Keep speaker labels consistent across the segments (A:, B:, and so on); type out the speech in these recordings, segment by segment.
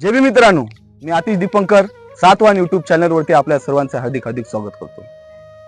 A: जे भीम मित्रांनो मी आतिश दीपंकर सातवान युट्यूब चॅनलवरती आपल्या सर्वांचं हार्दिक हार्दिक स्वागत करतो.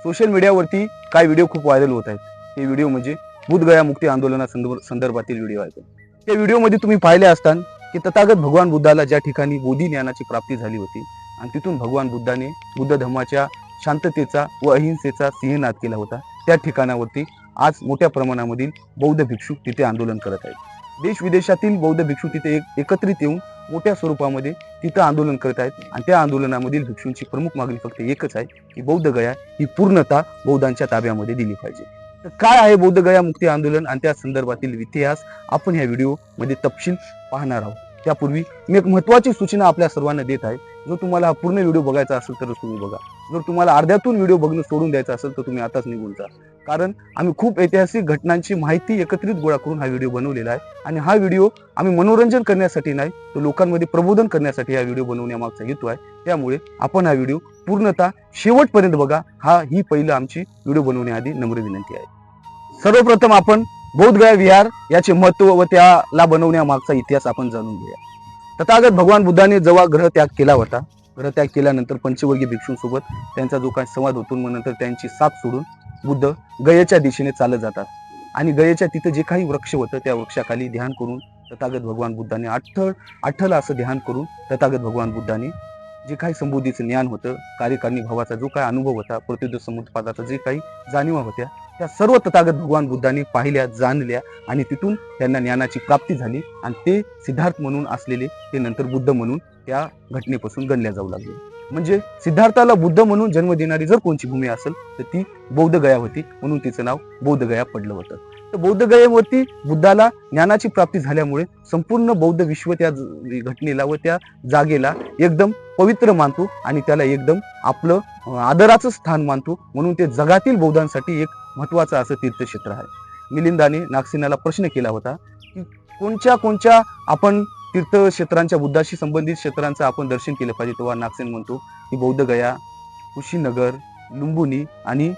A: सोशल मीडियावरती काही व्हिडिओ खूप व्हायरल होत आहेत. हे व्हिडिओ म्हणजे बुद्धगया मुक्ती आंदोलना संदर्भातील व्हिडिओ आहेत. त्या व्हिडिओमध्ये तुम्ही पाहिले असतान की तथागत भगवान बुद्धाला ज्या ठिकाणी बोधी ज्ञानाची प्राप्ती झाली होती आणि तिथून भगवान बुद्धाने बुद्ध धर्माच्या शांततेचा व अहिंसेचा सिंहनाद केला होता त्या ठिकाणावरती आज मोठ्या प्रमाणामधील बौद्ध भिक्षू तिथे आंदोलन करत आहेत. देश विदेशातील बौद्ध भिक्षू तिथे एकत्रित येऊन मोठ्या स्वरूपामध्ये तिथं आंदोलन करत आहेत. आणि त्या आंदोलनामधील भिक्षूंची प्रमुख मागणी फक्त एकच आहे की बौद्ध गया ही पूर्णता बौद्धांच्या ताब्यामध्ये दिली पाहिजे. तर काय आहे बौद्ध गया मुक्ती आंदोलन? आणि त्या संदर्भातील इतिहास आपण ह्या व्हिडिओमध्ये तपशील पाहणार आहोत. त्यापूर्वी मी एक महत्वाची सूचना आपल्या सर्वांना देत आहे. जर तुम्हाला हा पूर्ण व्हिडिओ बघायचा असेल तरच तुम्ही बघा. जर तुम्हाला अर्ध्यातून व्हिडिओ बघणं सोडून द्यायचा असेल तर तुम्ही आताच निघून जा. कारण आम्ही खूप ऐतिहासिक घटनांची माहिती एकत्रित गोळा करून हा व्हिडिओ बनवलेला आहे. आणि हा व्हिडिओ आम्ही मनोरंजन करण्यासाठी नाही तर लोकांमध्ये प्रबोधन करण्यासाठी हा व्हिडिओ बनवण्यामागचा हेतू आहे. त्यामुळे आपण हा व्हिडिओ पूर्णतः शेवटपर्यंत बघा. हा ही पहिलं आमची व्हिडिओ बनवण्याआधी नम्र विनंती आहे. सर्वप्रथम आपण बौद्धगया विहार याचे महत्त्व व त्याला बनवण्यामागचा इतिहास आपण जाणून घेऊया. तथागत भगवान बुद्धाने जेव्हा ग्रह त्याग केला होता ग्रह त्याग केल्यानंतर पंचवर्गीय भिक्षूंसोबत त्यांचा जो काही संवाद होतो मग नंतर त्यांची साथ सोडून बुद्ध गयेच्या दिशेने चालत जातात. आणि गयेच्या तिथं जे काही वृक्ष होतं त्या वृक्षाखाली ध्यान करून तथागत भगवान बुद्धाने अठ्ठल अठ्ठल असं ध्यान करून तथागत भगवान बुद्धाने जे काही संबोधीचं ज्ञान होतं कार्यकारिणी भावाचा जो काही अनुभव होता प्रतिद्व समुद्रपादाचा जे काही जाणीवा होत्या त्या सर्व तथागत भगवान बुद्धाने पाहिल्या जाणल्या आणि तिथून त्यांना ज्ञानाची प्राप्ती झाली आणि ते सिद्धार्थ म्हणून असलेले ते नंतर बुद्ध म्हणून त्या घटनेपासून गणल्या जाऊ लागले. म्हणजे सिद्धार्थाला बुद्ध म्हणून जन्म देणारी जर कोणची भूमी असेल तर ती बौद्ध गया होती. म्हणून तिचं नाव बौद्ध गया पडलं होतं. तर बौद्ध गयेवरती बुद्धाला ज्ञानाची प्राप्ती झाल्यामुळे संपूर्ण बौद्ध विश्व त्या घटनेला व त्या जागेला एकदम पवित्र मानतो आणि त्याला एकदम आपलं आदराचं स्थान मानतो. म्हणून ते जगातील बौद्धांसाठी एक महत्वाचं असं तीर्थक्षेत्र आहे. मिलिंदाने नागसेनाला प्रश्न केला होता की कोणत्या कोणत्या आपण तीर्थक्षेत्रांच्या बुद्धाशी संबंधित क्षेत्रांचं आपण दर्शन केलं पाहिजे तेव्हा नागसेन म्हणतो की बौद्ध गया कुशीनगर लुंबुनी आणि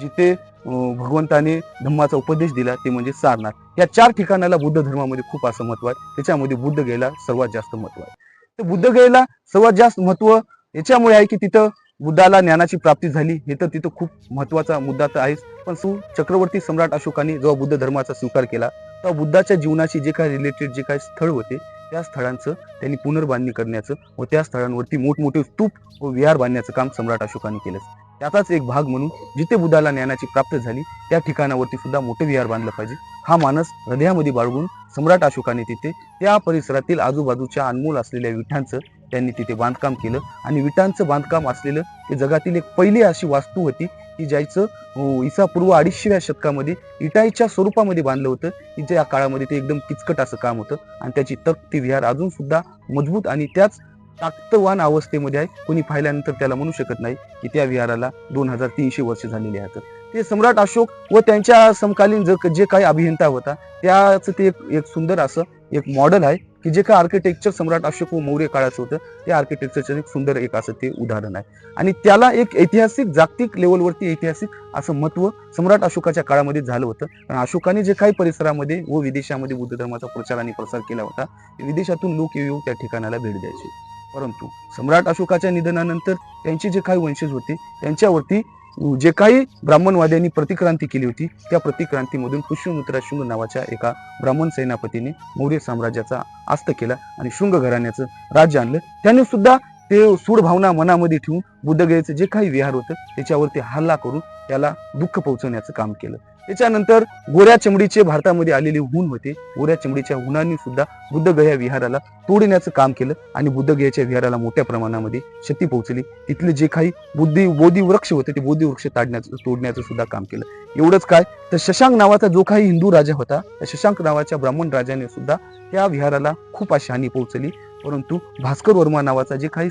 A: जिथे भगवंताने धम्माचा उपदेश दिला ते म्हणजे सारनाथ. या चार ठिकाणाला बुद्ध धर्मामध्ये खूप असं महत्त्व आहे. त्याच्यामध्ये बुद्ध गयेला सर्वात जास्त महत्त्व आहे. तर बुद्ध गयेला सर्वात जास्त महत्त्व याच्यामुळे आहे की तिथं बुद्धाला ज्ञानाची प्राप्ती झाली. हे तर तिथं खूप महत्त्वाचा मुद्दा तर आहेच. पण सु चक्रवर्ती सम्राट अशोकाने जेव्हा बुद्ध धर्माचा स्वीकार केला तेव्हा बुद्धाच्या जीवनाशी जे काही रिलेटेड जे काही स्थळ होते त्या स्थळांचं त्यांनी पुनर्बांधणी करण्याचं व त्या स्थळांवरती मोठमोठे स्तूप व विहार बांधण्याचं काम सम्राट अशोकाने केलं त्याचाच एक भाग म्हणून जिथे बुद्धाला ज्ञानाची प्राप्त झाली त्या ठिकाणावरती सुद्धा मोठे विहार बांधलं पाहिजे. हा मानस हृदयामध्ये बाळगून सम्राट अशोकाने तिथे त्या परिसरातील आजूबाजूच्या अनमोल असलेल्या विठांचं त्यांनी तिथे बांधकाम केलं आणि विटांचं बांधकाम असलेलं हे जगातील एक पहिली अशी वास्तू होती की ज्याचं अं, इसापूर्व अडीचशेव्या शतकामध्ये इटाईच्या स्वरूपामध्ये बांधलं होतं. की ज्या काळामध्ये ते एकदम किचकट असं काम होतं आणि त्याची तख्त विहार अजून सुद्धा मजबूत आणि त्याच ताकतवान अवस्थेमध्ये आहे. कोणी पाहिल्यानंतर त्याला म्हणू शकत नाही की त्या विहाराला दोन हजार तीनशे वर्ष झालेली आहेत. ते सम्राट अशोक व त्यांच्या समकालीन ज जे काही अभियंता होता त्याचं ते एक एक सुंदर असं एक मॉडेल आहे. की जे काही आर्किटेक्चर सम्राट अशोक व मौर्य काळाचं होतं ते आर्किटेक्चरचं एक सुंदर एक असं ते उदाहरण आहे. आणि त्याला एक ऐतिहासिक जागतिक लेवलवरती ऐतिहासिक असं महत्त्व सम्राट अशोकाच्या काळामध्ये झालं होतं. कारण अशोकाने जे काही परिसरामध्ये व विदेशामध्ये बुद्ध धर्माचा प्रचार आणि प्रसार केला होता विदेशातून लोक येऊ त्या ठिकाणाला भेट द्यायचे. परंतु सम्राट अशोकाच्या निधनानंतर त्यांचे जे काही वंशज होते त्यांच्यावरती जे काही ब्राह्मणवाद्यांनी प्रतिक्रांती केली होती त्या प्रतिक्रांतीमधून पुष्यमित्रा शुंग नावाच्या एका ब्राह्मण सेनापतीने मौर्य साम्राज्याचा आस्त केला आणि शृंग घराण्याचं राज्य आणलं. त्याने सुद्धा ते सूड भावना मनामध्ये ठेवून बुद्धगयेचं जे काही विहार होतं त्याच्यावरती हल्ला करून त्याला दुःख पोहोचवण्याचं काम केलं. त्याच्यानंतर गोऱ्या चमडीचे भारतामध्ये आलेले हुन होते. गोऱ्या चमडीच्या हुनांनी सुद्धा बुद्धगया विहाराला तोडण्याचं काम केलं आणि बुद्धगयाच्या विहाराला मोठ्या प्रमाणामध्ये क्षती पोहोचली. तिथले जे काही बुद्धी बोधी वृक्ष होते ते बोधी वृक्ष ताडण्याचं तोडण्याचं सुद्धा काम केलं. एवढंच काय? तर शशांक नावाचा जो काही हिंदू राजा होता त्या शशांक नावाच्या ब्राह्मण राजाने सुद्धा त्या विहाराला खूप अशी हानी पोहोचली. परंतु भास्कर वर्मा नावाचा जे काही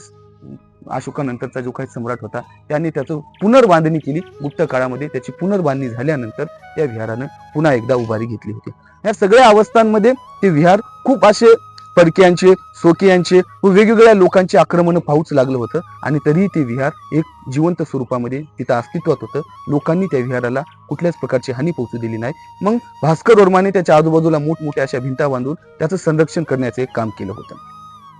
A: अशोकानंतरचा जो काही सम्राट होता त्याने त्याचं पुनर्बांधणी केली. गुप्त काळामध्ये त्याची पुनर्बांधणी झाल्यानंतर त्या विहारानं पुन्हा एकदा उभारी घेतली होती. या सगळ्या अवस्थांमध्ये ते विहार खूप असे परक्यांचे सोकियांचे व वेगवेगळ्या लोकांचे आक्रमण पाहूच लागलं होतं आणि तरीही ते विहार एक जिवंत स्वरूपामध्ये तिथं अस्तित्वात होतं. लोकांनी त्या विहाराला कुठल्याच प्रकारची हानी पोहोचू दिली नाही. मग भास्कर वर्माने त्याच्या आजूबाजूला मोठमोठ्या अशा भिंता बांधून त्याचं संरक्षण करण्याचं एक काम केलं होतं.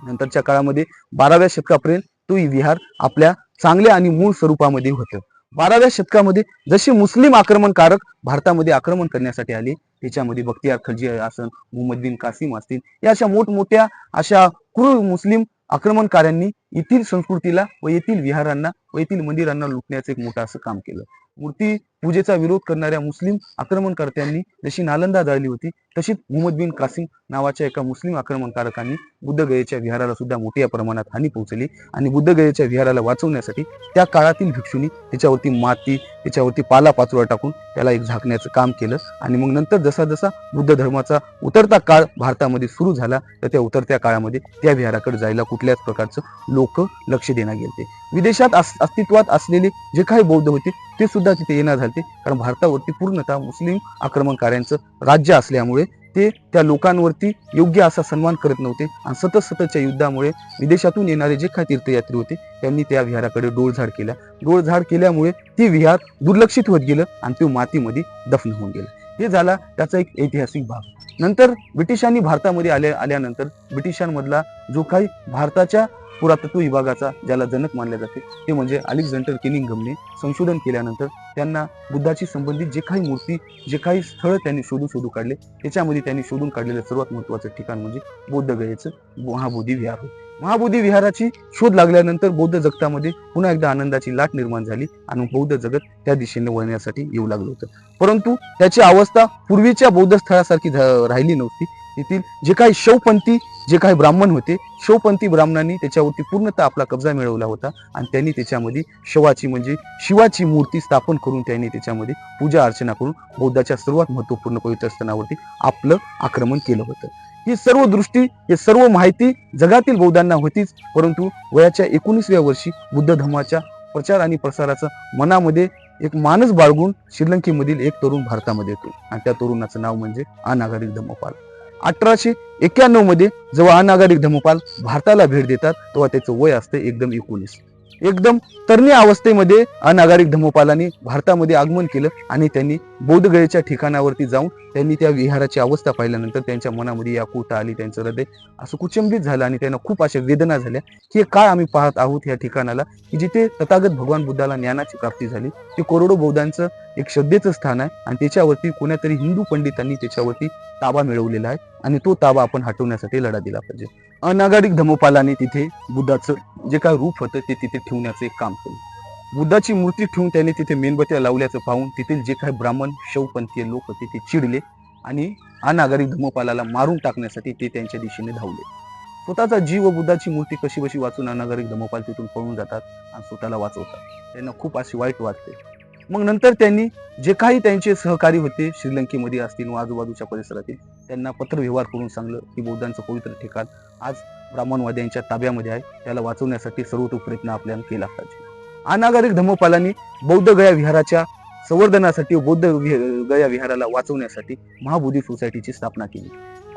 A: नंतरच्या काळामध्ये बाराव्या शतकापर्यंत तो विहार आपल्या चांगल्या आणि मूळ स्वरूपामध्ये होतं. बाराव्या शतकामध्ये जसे मुस्लिम आक्रमणकारक भारतामध्ये आक्रमण करण्यासाठी आले त्याच्यामध्ये बख्तियार खलजी असन मुहम्मद बिन कासिम असतील या अशा मोठमोठ्या अशा क्रूर मुस्लिम आक्रमणकारांनी येथील संस्कृतीला व येथील विहारांना व येथील मंदिरांना लुटण्याचं एक मोठं असं काम केलं. मूर्ती पूजेचा विरोध करणाऱ्या मुस्लिम आक्रमणकर्त्यांनी जशी नालंदा जाळली होती तशीच मुहम्मद बिन कासिम नावाच्या एका मुस्लिम आक्रमणकारकांनी बुद्धगयेच्या विहाराला सुद्धा मोठ्या प्रमाणात हानी पोहोचली आणि बुद्धगयेच्या विहाराला वाचवण्यासाठी त्या काळातील भिक्षुनी त्याच्यावरती माती त्याच्यावरती पाला पाचोळा टाकून त्याला एक झाकण्याचं काम केलं आणि मग नंतर जसा जसा बुद्ध धर्माचा उतरता काळ भारतामध्ये सुरू झाला तर त्या उतरत्या काळामध्ये त्या विहाराकडे जायला कुठल्याच प्रकारचं लोक लक्ष देण्यात गेले. विदेशात अस्तित्वात असलेले जे काही बौद्ध होते ते सुद्धा तिथे येणार झाले कारण भारतावरती पूर्णतः मुस्लिम आक्रमणकाऱ्यांचं राज्य असल्यामुळे ते त्या लोकांवरती योग्य असा सन्मान करत नव्हते. आणि सतत सततच्या युद्धामुळे विदेशातून येणारे जे काही तीर्थयात्री होते त्यांनी त्या विहाराकडे डोळझाड केला. डोळझाड केल्यामुळे ते विहार दुर्लक्षित होत गेलं आणि ते मातीमध्ये दफन होऊन गेलं. हे झाला त्याचा एक ऐतिहासिक भाग. नंतर ब्रिटिशांनी भारतामध्ये आल्या आल्यानंतर ब्रिटिशांमधला जो काही भारताच्या पुरातत्व विभागाचा ज्याला जनक मानले जाते ते म्हणजे अलेक्झांडर किनिंगमने संशोधन केल्यानंतर त्यांना बुद्धाशी संबंधित जे काही मूर्ती जे काही स्थळ त्यांनी शोधून शोधून काढले त्याच्यामध्ये त्यांनी शोधून काढलेलं सर्वात महत्वाचं ठिकाण म्हणजे बौद्ध गयेचं महाबोधी विहार होय. महाबोधी विहाराची शोध लागल्यानंतर बौद्ध जगतामध्ये पुन्हा एकदा आनंदाची लाट निर्माण झाली आणि बौद्ध जगत त्या दिशेने वळण्यासाठी येऊ लागलं होतं. परंतु त्याची अवस्था पूर्वीच्या बौद्ध स्थळासारखी राहिली नव्हती. तेथील जे काही शवपंथी जे काही ब्राह्मण होते शवपंथी ब्राह्मणांनी त्याच्यावरती पूर्णतः आपला कब्जा मिळवला होता आणि त्यांनी त्याच्यामध्ये शवाची म्हणजे शिवाची मूर्ती स्थापन करून त्यांनी त्याच्यामध्ये पूजा अर्चना करून बौद्धाच्या सर्वात महत्त्वपूर्ण पवित्र स्थानावरती आपलं आक्रमण केलं होतं. ही सर्व दृष्टी ही सर्व माहिती जगातील बौद्धांना होतीच. परंतु वयाच्या एकोणीसव्या वर्षी बुद्ध धर्माच्या प्रचार आणि प्रसाराचं मनामध्ये एक मानस बाळगून श्रीलंकेमधील एक तरुण भारतामध्ये येतो. आणि त्या तरुणाचं नाव म्हणजे अनागारिक धम्मपाल अठराशे एक्क्याण्णवमध्ये जेव्हा अनागारिक धम्मपाल भारताला भेट देतात तेव्हा त्याचं वय असते एकदम एकोणीस. एकदम तरणी अवस्थेमध्ये अनागारिक धम्मपालांनी भारतामध्ये आगमन केलं आणि त्यांनी बोधगयेच्या ठिकाणावरती जाऊन त्यांनी त्या विहाराची अवस्था पाहिल्यानंतर त्यांच्या मनामध्ये याकूट आली त्यांचं हृदय असं कुचंबित झालं आणि त्यांना खूप अशा वेदना झाल्या की हे काय आम्ही पाहत आहोत या ठिकाणाला की जिथे तथागत भगवान बुद्धाला ज्ञानाची प्राप्ती झाली ते करोडो बौद्धांचं एक श्रद्धेचं स्थान आहे आणि त्याच्यावरती कोण्यातरी हिंदू पंडितांनी त्याच्यावरती ताबा मिळवलेला आहे. आणि तो ताबा आपण हटवण्यासाठी लढा दिला पाहिजे. अनागरिक धमोपालाने तिथे बुद्धाचं जे काय रूप होतं ते तिथे ठेवण्याचं एक काम केलं. बुद्धाची मूर्ती ठेवून त्याने तिथे मेणबत्त्या लावल्याचं पाहून तिथील जे काही ब्राह्मण शवपंथीय लोक होते ते चिडले आणि अनागरिक धमोपालाला मारून टाकण्यासाठी ते त्यांच्या दिशेने धावले. स्वतःचा जीव व बुद्धाची मूर्ती कशी बशी वाचून अनागरिक धमोपाल तिथून पळून जातात आणि स्वतःला वाचवतात. त्यांना खूप अशी वाईट वाटते. मग नंतर त्यांनी जे काही त्यांचे सहकारी होते श्रीलंकेमध्ये असतील व आजूबाजूच्या परिसरातील त्यांना पत्रव्यवहार करून सांगलं की बौद्धांचं पवित्र ठिकाण आज ब्राह्मणवाद्यांच्या ताब्यामध्ये आहे. त्याला वाचवण्यासाठी सर्वोत्तम प्रयत्न आपल्याला केला पाहिजे. अनागरिक धम्मपालांनी बौद्ध गया विहाराच्या संवर्धनासाठी बौद्ध वि- गया विहाराला वाचवण्यासाठी महाबोधी सोसायटीची स्थापना केली.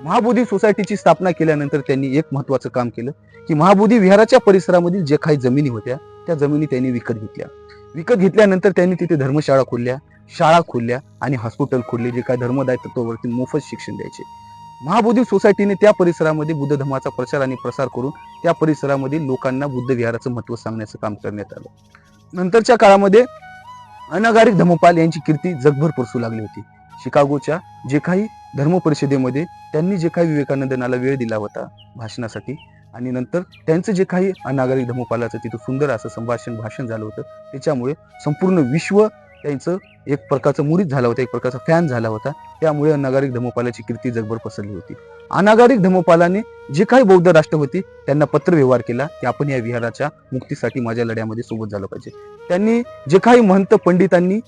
A: महाबोधी सोसायटीची स्थापना केल्यानंतर त्यांनी एक महत्वाचं काम केलं की महाबोधी विहाराच्या परिसरामधील जे काही जमिनी होत्या त्या जमिनी त्यांनी विकत घेतल्या. विकत घेतल्यानंतर त्यांनी तिथे धर्मशाळा खोलल्या शाळा खोलल्या आणि हॉस्पिटल खोलले जे काही धर्मदाय तत्वावरती मोफत शिक्षण द्यायचे. महाबोधी सोसायटीने त्या परिसरामध्ये बुद्ध धर्माचा प्रचार आणि प्रसार करून त्या परिसरामध्ये लोकांना बुद्ध विहाराचं महत्त्व सांगण्याचं काम करण्यात आलं. नंतरच्या काळामध्ये अनागारिक धम्मपाल यांची कीर्ती जगभर परसू लागली होती. शिकागोच्या जे काही धर्म परिषदेमध्ये त्यांनी जे काही विवेकानंदनाला वेळ दिला होता भाषणासाठी आणि नंतर त्यांचं जे काही अनागरिक धर्मपालाचं तिथं सुंदर असं संभाषण भाषण झालं होतं त्याच्यामुळे संपूर्ण विश्व त्यांचं एक प्रकारचं मुरीत झाला होता एक प्रकारचा फॅन झाला होता. त्यामुळे अनागारिक धमोपालाची कीर्ती जगभर पसरली होती. अनागारिक धमोपालाने जे काही बौद्ध राष्ट्र होती त्यांना पत्र व्यवहार केला की आपण या विहाराच्या मुक्तीसाठी माझ्या लढ्यामध्ये सोबत झालं पाहिजे. त्यांनी जे काही महंत पंडितांनी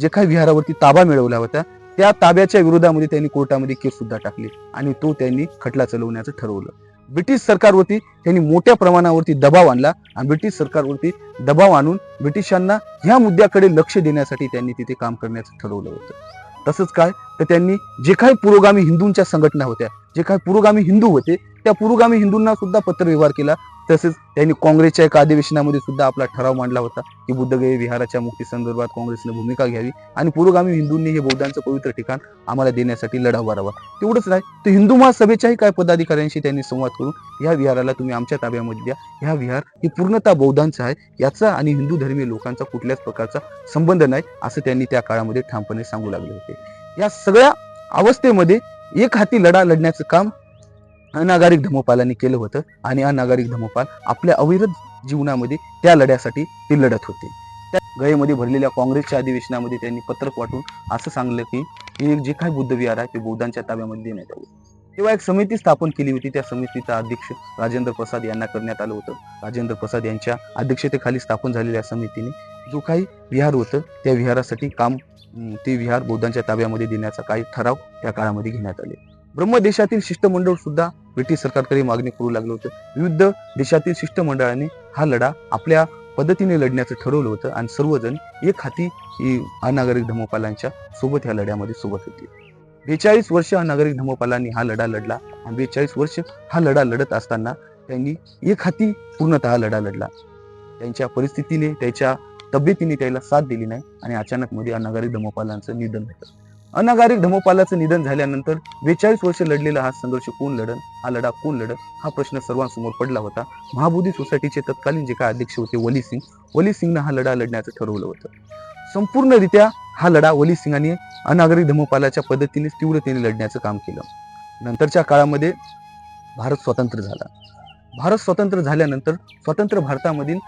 A: जे काही विहारावरती ताबा मिळवला होता त्या ताब्याच्या विरोधामध्ये त्यांनी कोर्टामध्ये केस सुद्धा टाकली आणि तो त्यांनी खटला चालवण्याचं ठरवलं. ब्रिटिश सरकारवरती त्यांनी मोठ्या प्रमाणावरती दबाव आणला आणि ब्रिटिश सरकारवरती दबाव आणून ब्रिटिशांना ह्या मुद्द्याकडे लक्ष देण्यासाठी त्यांनी तिथे काम करण्याचं ठरवलं होतं. तसंच काय? तर त्यांनी जे काही पुरोगामी हिंदूंच्या संघटना होत्या जे काही पुरोगामी हिंदू होते त्या पुरोगामी हिंदूंना सुद्धा पत्रव्यवहार केला. तसेच त्यांनी काँग्रेसच्या एका अधिवेशनामध्ये सुद्धा आपला ठराव मांडला होता की बुद्धगय विहाराच्या मुक्ती संदर्भात काँग्रेसने भूमिका घ्यावी आणि पुरोगामी हिंदूंनी हे बौद्धांचं पवित्र ठिकाण आम्हाला देण्यासाठी लढा भरावा तेवढंच नाही तर हिंदू महासभेच्याही काय पदाधिकाऱ्यांशी त्यांनी संवाद करून या विहाराला तुम्ही आमच्या ताब्यामध्ये द्या. ह्या विहार ही पूर्णतः बौद्धांचा आहे. याचा आणि हिंदू धर्मीय लोकांचा कुठल्याच प्रकारचा संबंध नाही असं त्यांनी त्या काळामध्ये ठामपणे सांगू लागले होते. या सगळ्या अवस्थेमध्ये एक हाती लढा लढण्याचं काम अनागारिक धमोपालांनी केलं होतं आणि अनागारिक धमोपाल आपल्या अविरत जीवनामध्ये त्या लढ्यासाठी ते लढत होते. त्या गयेमध्ये भरलेल्या काँग्रेसच्या अधिवेशनामध्ये त्यांनी पत्रक वाटून असं सांगलं की हे जे काही बुद्ध विहार आहे ते बौद्धांच्या ताब्यामध्ये देण्यात आले. तेव्हा एक समिती स्थापन केली होती. त्या समितीचा अध्यक्ष राजेंद्र प्रसाद यांना करण्यात आलं होतं. राजेंद्र प्रसाद यांच्या अध्यक्षतेखाली स्थापन झालेल्या समितीने जो काही विहार होतं त्या विहारासाठी काम ते विहार बौद्धांच्या ताब्यामध्ये देण्याचा काही ठराव त्या काळामध्ये घेण्यात आले. ब्रह्मदेशातील शिष्टमंडळ सुद्धा ब्रिटिश सरकारकडे मागणी करू लागलं होतं. विविध देशातील शिष्टमंडळाने हा लढा आपल्या पद्धतीने लढण्याचं ठरवलं होतं आणि सर्वजण एक हाती ही अनागरिक धर्मपालांच्या सोबत ह्या लढ्यामध्ये सोबत होती. बेचाळीस वर्ष अनागरिक धर्मपालांनी हा लढा लढला आणि बेचाळीस वर्ष हा लढा लढत असताना त्यांनी एक हाती पूर्णतः लढा लढला. त्यांच्या परिस्थितीने त्याच्या तब्येतीने त्याला साथ दिली नाही आणि अचानक मध्ये अनागरिक धर्मपालांचं निधन होतं अनागारिक धमोपालाचं निधन झाल्यानंतर बेचाळीस वर्ष लढलेला हा संघर्ष कोण लढन? हा लढा कोण लढन? हा प्रश्न सर्वांसमोर पडला होता. महाबोधी सोसायटीचे तत्कालीन जे काय अध्यक्ष होते वली सिंग वली सिंगनं हा लढा लढण्याचं ठरवलं होतं. संपूर्णरित्या हा लढा वली सिंगाने अनागरिक धमोपालाच्या पद्धतीने तीव्रतेने लढण्याचं काम केलं. नंतरच्या काळामध्ये भारत स्वतंत्र झाला. भारत स्वतंत्र झाल्यानंतर स्वतंत्र भारतामधील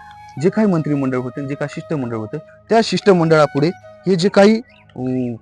A: जे काही मंत्रिमंडळ होते जे काही शिष्टमंडळ होतं त्या शिष्टमंडळापुढे हे जे काही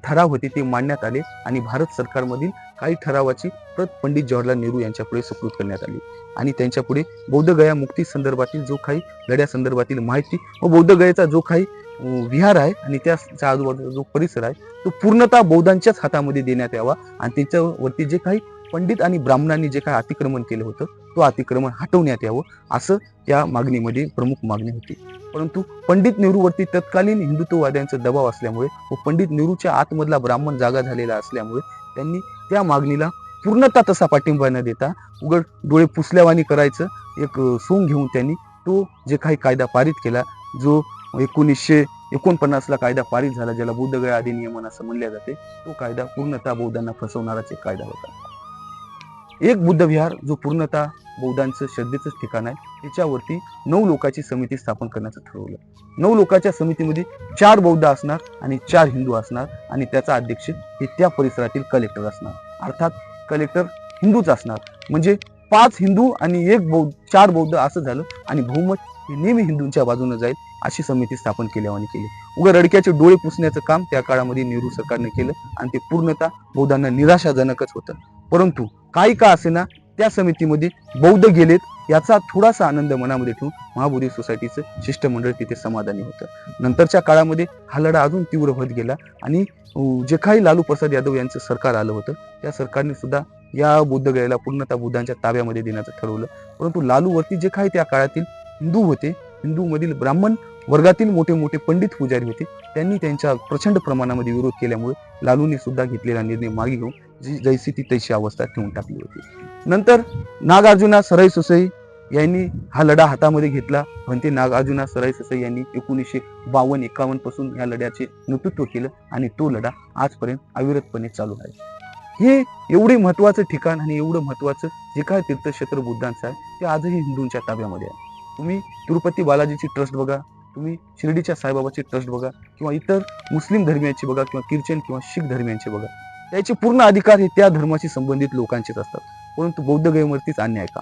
A: ठराव होते ते मांडण्यात आले आणि भारत सरकारमधील काही ठरावाची प्रत पंडित जवाहरलाल नेहरू यांच्यापुढे सुपूर्द करण्यात आली. आणि त्यांच्यापुढे बौद्धगया मुक्ती संदर्भातील जो काही लढ्या संदर्भातील माहिती व बौद्धगयाचा जो काही विहार आहे आणि त्याच्या आजूबाजूचा जो परिसर आहे तो पूर्णतः बौद्धांच्याच हातामध्ये देण्यात यावा आणि त्याच्यावरती जे काही पंडित आणि ब्राह्मणांनी जे काय अतिक्रमण केलं होतं तो अतिक्रमण हटवण्यात यावं असं त्या मागणीमध्ये प्रमुख मागणी होती. परंतु पंडित नेहरूवरती तत्कालीन हिंदुत्ववाद्यांचा दबाव असल्यामुळे व पंडित नेहरूच्या आतमधला ब्राह्मण जागा झालेला असल्यामुळे त्यांनी त्या मागणीला पूर्णतः तसा पाठिंबा न देता उघड डोळे पुसल्यावानी करायचं एक सोंग घेऊन त्यांनी तो जे काही कायदा पारित केला जो एकोणीसशे एकोणपन्नासला कायदा पारित झाला ज्याला बौद्धगया अधिनियमन असं म्हणले जाते तो कायदा पूर्णतः बौद्धांना फसवणाराच एक कायदा होता. एक बुद्ध विहार जो पूर्णतः बौद्धांचं श्रद्धेचंच ठिकाण आहे त्याच्यावरती नऊ लोकांची समिती स्थापन करण्याचं ठरवलं. नऊ लोकांच्या समितीमध्ये चार बौद्ध असणार आणि चार हिंदू असणार आणि त्याचा अध्यक्ष हे त्या परिसरातील कलेक्टर असणार. अर्थात कलेक्टर हिंदूच असणार. म्हणजे पाच हिंदू आणि एक बौद्ध चार बौद्ध असं झालं आणि बहुमत हे नेहमी हिंदूंच्या बाजूने जाईल अशी समिती स्थापन केल्यावाने केली. उगा रडक्याचे डोळे पुसण्याचं काम त्या काळामध्ये नेहरू सरकारने केलं आणि ते पूर्णतः बौद्धांना निराशाजनकच होतं. परंतु काही का असेना त्या समितीमध्ये बौद्ध गेलेत याचा थोडासा आनंद मनामध्ये ठेवून महाबोधी सोसायटीचं शिष्टमंडळ तिथे समाधानी होतं. नंतरच्या काळामध्ये हा लढा अजून तीव्र होत गेला आणि जे काही लालू प्रसाद यादव यांचं सरकार आलं होतं त्या सरकारने सुद्धा या बुद्धगयाला पूर्णतः बुद्धांच्या ताब्यामध्ये देण्याचं ठरवलं. परंतु लालूवरती जे काही त्या काळातील हिंदू होते हिंदूमधील ब्राह्मण वर्गातील मोठे मोठे पंडित पुजारी होते त्यांनी त्यांच्या प्रचंड प्रमाणामध्ये विरोध केल्यामुळे लालूने सुद्धा घेतलेला निर्णय मागे घेऊन जी जैसी ती तैशी अवस्था ठेवून टाकली होती. नंतर नागार्जुना सराई सुसई यांनी हा लढा हातामध्ये घेतला. पण ते नागार्जुना सराई सुसई यांनी एकोणीसशे बावन्न एकावन्नपासून या लढ्याचे नेतृत्व केलं आणि तो लढा आजपर्यंत अविरतपणे चालू आहे. हे एवढे महत्वाचं ठिकाण आणि एवढं महत्वाचं जे काय तीर्थक्षेत्र बुद्धांचं आहे ते आजही हिंदूंच्या ताब्यामध्ये आहे. तुम्ही तिरुपती बालाजीची ट्रस्ट बघा तुम्ही शिर्डीच्या साईबाबाची ट्रस्ट बघा किंवा इतर मुस्लिम धर्मियांची बघा किंवा ख्रिश्चन किंवा शीख धर्मियांची बघा. त्याचे पूर्ण अधिकार हे त्या धर्माशी संबंधित लोकांचेच असतात. परंतु बौद्ध गयेवरतीच अन्याय का?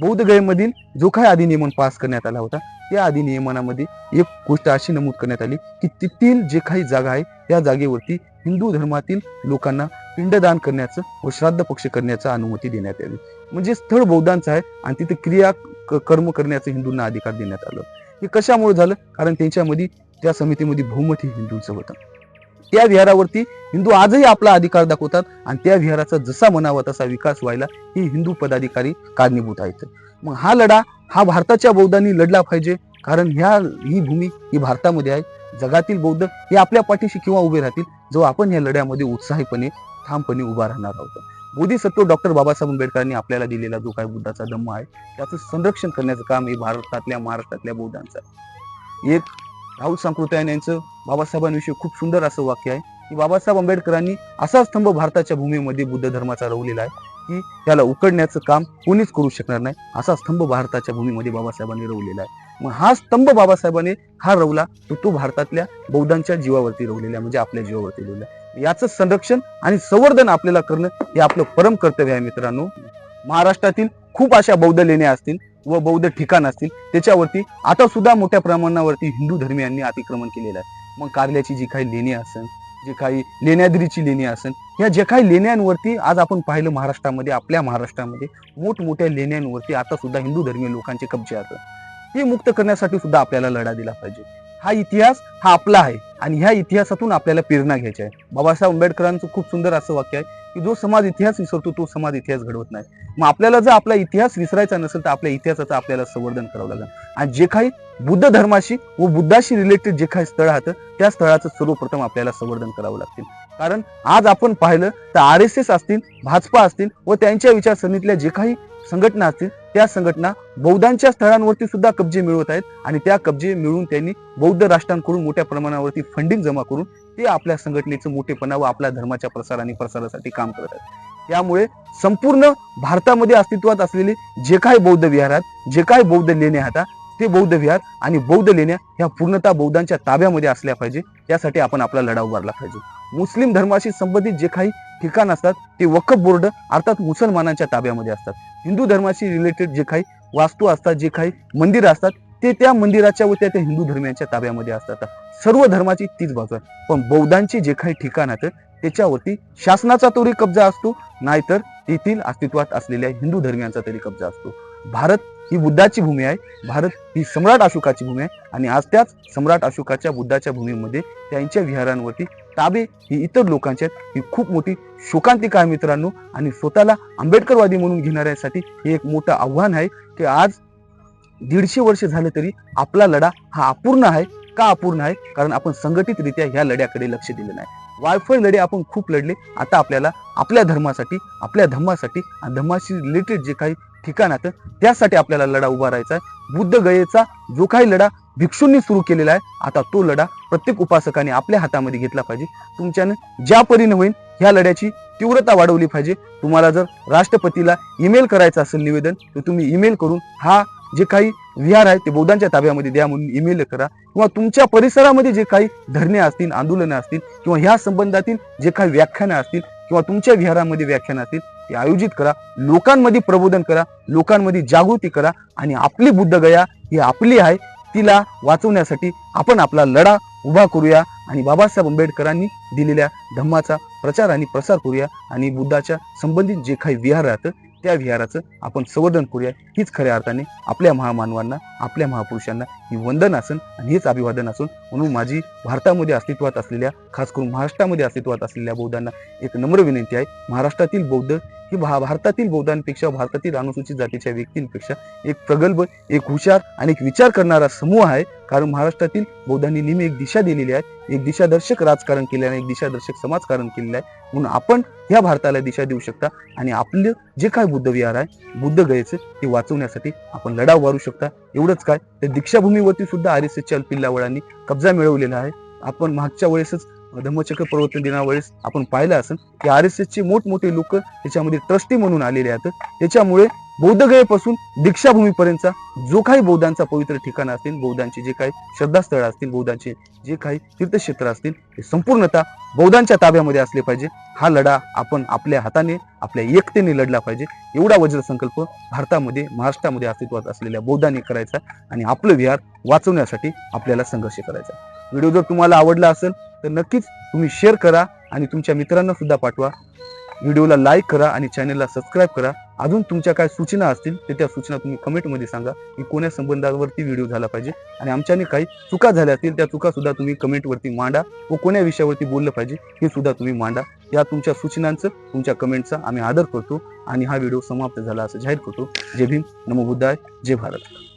A: बौद्ध गयेमधील जो काही अधिनियमन पास करण्यात आला होता त्या अधिनियमनामध्ये एक गोष्ट अशी नमूद करण्यात आली की तेथील जे काही जागा आहे त्या जागेवरती हिंदू धर्मातील लोकांना पिंडदान करण्याचं व श्राद्ध पक्ष करण्याचा अनुमती देण्यात यावी म्हणजे स्थळ बौद्धांचं आहे आणि तिथे क्रिया कर्म करण्याचं हिंदूंना अधिकार देण्यात आलं. हे कशामुळे झालं? कारण त्यांच्यामध्ये त्या समितीमध्ये बहुमत हे हिंदूंचं होतं. त्या विहारावरती हिंदू आजही आपला अधिकार दाखवतात आणि त्या विहाराचा जसा म्हणावा तसा विकास व्हायला ही हिंदू पदाधिकारी कारणीभूत आहेत. मग हा लढा हा भारताच्या बौद्धांनी लढला पाहिजे कारण ह्या ही भूमी ही भारतामध्ये आहे. जगातील बौद्ध हे आपल्या पाठीशी किंवा उभे राहतील जो आपण या लढ्यामध्ये उत्साहीपणे ठामपणे उभा राहणार आहोत. बोधिसत्व डॉक्टर बाबासाहेब आंबेडकरांनी आपल्याला दिलेला जो काही बुद्धाचा धम्म आहे त्याचं संरक्षण करण्याचं काम हे भारतातल्या महाराष्ट्रातल्या बौद्धांचं आहे. एक राहुल सांकृत्यायन यांचं बाबासाहेबांविषयी खूप सुंदर असं वाक्य आहे की बाबासाहेब आंबेडकरांनी असा स्तंभ भारताच्या भूमीमध्ये बुद्ध धर्माचा रवलेला आहे की त्याला उकडण्याचं काम कोणीच करू शकणार नाही. असा स्तंभ भारताच्या भूमीमध्ये बाबासाहेबांनी रवलेला आहे. मग हा स्तंभ बाबासाहेबांनी हा रवला? तो तो भारतातल्या बौद्धांच्या जीवावरती रवलेला आहे म्हणजे आपल्या जीवावरती रवलेला आहे. याचं संरक्षण आणि संवर्धन आपल्याला करणं हे आपलं परम कर्तव्य आहे मित्रांनो. महाराष्ट्रातील खूप अशा बौद्ध लेण्या असतील व बौद्ध ठिकाण असतील त्याच्यावरती आता सुद्धा मोठ्या प्रमाणावरती हिंदू धर्मियांनी अतिक्रमण केलेलं आहे. मग कारल्याची जी काही लेणी असेल जे काही लेण्याद्रीची लेणी असेल या जे काही लेण्यांवरती आज आपण पाहिलं महाराष्ट्रामध्ये आपल्या महाराष्ट्रामध्ये मोठमोठ्या लेण्यांवरती आता सुद्धा हिंदू धर्मीय लोकांचे कब्जे असतात हे मुक्त करण्यासाठी सुद्धा आपल्याला लढा दिला पाहिजे. हा इतिहास हा आपला आहे आणि ह्या इतिहासातून आपल्याला प्रेरणा घ्यायची आहे. बाबासाहेब आंबेडकरांचं खूप सुंदर असं वाक्य आहे की जो समाज इतिहास विसरतो तो समाज इतिहास घडवत नाही. मग आपल्याला जर आपला इतिहास विसरायचा नसेल तर आपल्या इतिहासाचं आपल्याला संवर्धन करावं लागेल. आणि जे काही बुद्ध धर्माशी व बुद्धाशी रिलेटेड जे काही स्थळ आहेत त्या स्थळाचं सर्वप्रथम आपल्याला संवर्धन करावं लागतील कारण आज आपण पाहिलं तर आर एस एस असतील भाजपा असतील व त्यांच्या विचारसरणीतल्या जे काही संघटना असतील त्या संघटना बौद्धांच्या स्थळांवरती सुद्धा कब्जे मिळवत आहेत आणि त्या कब्जे मिळवून त्यांनी बौद्ध राष्ट्रांकडून मोठ्या प्रमाणावरती फंडिंग जमा करून ते आपल्या संघटनेचं मोठेपणा व आपल्या धर्माच्या प्रसार आणि प्रसारासाठी काम करत आहेत. त्यामुळे संपूर्ण भारतामध्ये अस्तित्वात असलेले जे काही बौद्ध विहार आहेत जे काही बौद्ध लेण्या आहेत ते बौद्ध विहार आणि बौद्ध लेण्या ह्या पूर्णतः बौद्धांच्या ताब्यामध्ये असल्या पाहिजे यासाठी आपण आपला लढा उभारला पाहिजे. मुस्लिम धर्माशी संबंधित जे काही ठिकाण असतात ते वकफ बोर्ड अर्थात मुसलमानांच्या ताब्यामध्ये असतात. हिंदू धर्माशी रिलेटेड जे काही वास्तू असतात जे काही मंदिर असतात ते त्या मंदिराच्या व त्या त्या हिंदू धर्मियांच्या ताब्यामध्ये असतात. सर्व धर्माची तीच बाजू आहे. पण बौद्धांची जे काही ठिकाण आहेत त्याच्यावरती शासनाचा तरी कब्जा असतो नाहीतर तेथील अस्तित्वात असलेल्या हिंदू धर्मियांचा तरी कब्जा असतो. भारत ही बुद्धाची भूमी आहे. भारत ही सम्राट अशोकाची भूमी आहे. आणि आज त्याच सम्राट अशोकाच्या बुद्धाच्या भूमीमध्ये त्यांच्या विहारांवरती ताबे ही इतर लोकांच्या आहेत. ही खूप मोठी शोकांतिका आहे मित्रांनो. आणि स्वतःला आंबेडकरवादी म्हणून घेणाऱ्यासाठी हे एक मोठं आव्हान आहे की आज दीडशे वर्ष झालं तरी आपला लढा हा अपूर्ण आहे का अपूर्ण आहे? कारण आपण संघटितरित्या ह्या लढ्याकडे लक्ष दिलं नाही. वायफळ लढे आपण खूप लढले. आता आपल्याला आपल्या धर्मासाठी आपल्या धम्मासाठी आणि धम्माशी रिलेटेड जे काही ठिकाणात त्यासाठी आपल्याला लढा उभा राहायचा आहे. बुद्ध गयेचा जो काही लढा भिक्षूंनी सुरू केलेला आहे आता तो लढा प्रत्येक उपासकाने आपल्या हातामध्ये घेतला पाहिजे. तुमच्यानं ज्या परीने होईल ह्या लढ्याची तीव्रता वाढवली पाहिजे. तुम्हाला जर राष्ट्रपतीला ईमेल करायचं असेल निवेदन तर तुम्ही ईमेल करून हा जे काही विहार आहे ते बौद्धांच्या ताब्यामध्ये द्या म्हणून ईमेल करा. किंवा तुमच्या परिसरामध्ये जे काही धरणे असतील आंदोलनं असतील किंवा ह्या संबंधातील जे काही व्याख्यानं असतील किंवा तुमच्या विहारामध्ये व्याख्यानं असतील ते आयोजित करा लोकांमध्ये प्रबोधन करा लोकांमध्ये जागृती करा आणि आपली बुद्धगया ही आपली आहे तिला वाचवण्यासाठी आपण आपला लढा उभा करूया आणि बाबासाहेब आंबेडकरांनी दिलेल्या धम्माचा प्रचार आणि प्रसार करूया आणि बुद्धाच्या संबंधित जे काही विहार राहतं त्या विहाराचं आपण संवर्धन करूया. हीच खऱ्या अर्थाने आपल्या महामानवांना आपल्या महापुरुषांना ही वंदन असन आणि हेच अभिवादन असून म्हणून माझी भारतामध्ये अस्तित्वात असलेल्या खास करून महाराष्ट्रामध्ये अस्तित्वात असलेल्या बौद्धांना एक नम्र विनंती आहे. महाराष्ट्रातील बौद्ध ही भारतातील बौद्धांपेक्षा भारतातील अनुसूचित जातीच्या व्यक्तींपेक्षा एक प्रगल्भ एक हुशार आणि एक विचार करणारा समूह आहे. कारण महाराष्ट्रातील बौद्धांनी नेहमी एक दिशा दिलेली आहे. एक दिशादर्शक राजकारण केले आहे एक दिशादर्शक समाजकारण केलेलं आहे. म्हणून आपण ह्या भारताला दिशा देऊ शकता आणि आपलं जे काय बुद्ध विहार आहे बुद्ध गयेचं ते वाचवण्यासाठी आपण लढा उभारू शकता. एवढंच काय तर दीक्षाभूमीवरती सुद्धा आर एस एसच्या पिल्लावळांनी कब्जा मिळवलेला आहे. आपण मागच्या वेळेसच धम्मचक्र प्रवर्तन दिनावेळेस आपण पाहिलं असेल की आर एस एसचे मोठमोठे लोक त्याच्यामध्ये ट्रस्टी म्हणून आलेले आहेत. त्याच्यामुळे बौद्धगयेपासून दीक्षाभूमीपर्यंतचा जो काही बौद्धांचा पवित्र ठिकाण असतील बौद्धांचे जे काही श्रद्धास्थळ असतील बौद्धांचे जे काही तीर्थक्षेत्र असतील ते संपूर्णतः बौद्धांच्या ताब्यामध्ये असले पाहिजे. हा लढा आपण आपल्या हाताने आपल्या एकतेने लढला पाहिजे. एवढा वज्र संकल्प भारतामध्ये महाराष्ट्रामध्ये अस्तित्वात असलेल्या बौद्धांनी करायचा आणि आपलं विहार वाचवण्यासाठी आपल्याला संघर्ष करायचा. व्हिडिओ जर तुम्हाला आवडला असेल तर नक्कीच तुम्ही शेअर करा आणि तुमच्या मित्रांना सुद्धा पाठवा. व्हिडिओला लाईक करा आणि चॅनलला सबस्क्राईब करा. अजून तुमच्या काय सूचना असतील तर त्या सूचना तुम्ही कमेंटमध्ये सांगा. की कोण्या संबंधावरती व्हिडिओ झाला पाहिजे. आणि आमच्याने काही चुका झाल्या असतील त्या चुका सुद्धा तुम्ही कमेंटवरती मांडा. व कोण्या विषयावरती बोललं पाहिजे हे सुद्धा तुम्ही मांडा. या तुमच्या सूचनांचं तुमच्या कमेंटचा आम्ही आदर करतो. आणि हा व्हिडिओ समाप्त झाला असं जाहीर करतो. जय भीम. नमो बुद्धाय. जय भारत.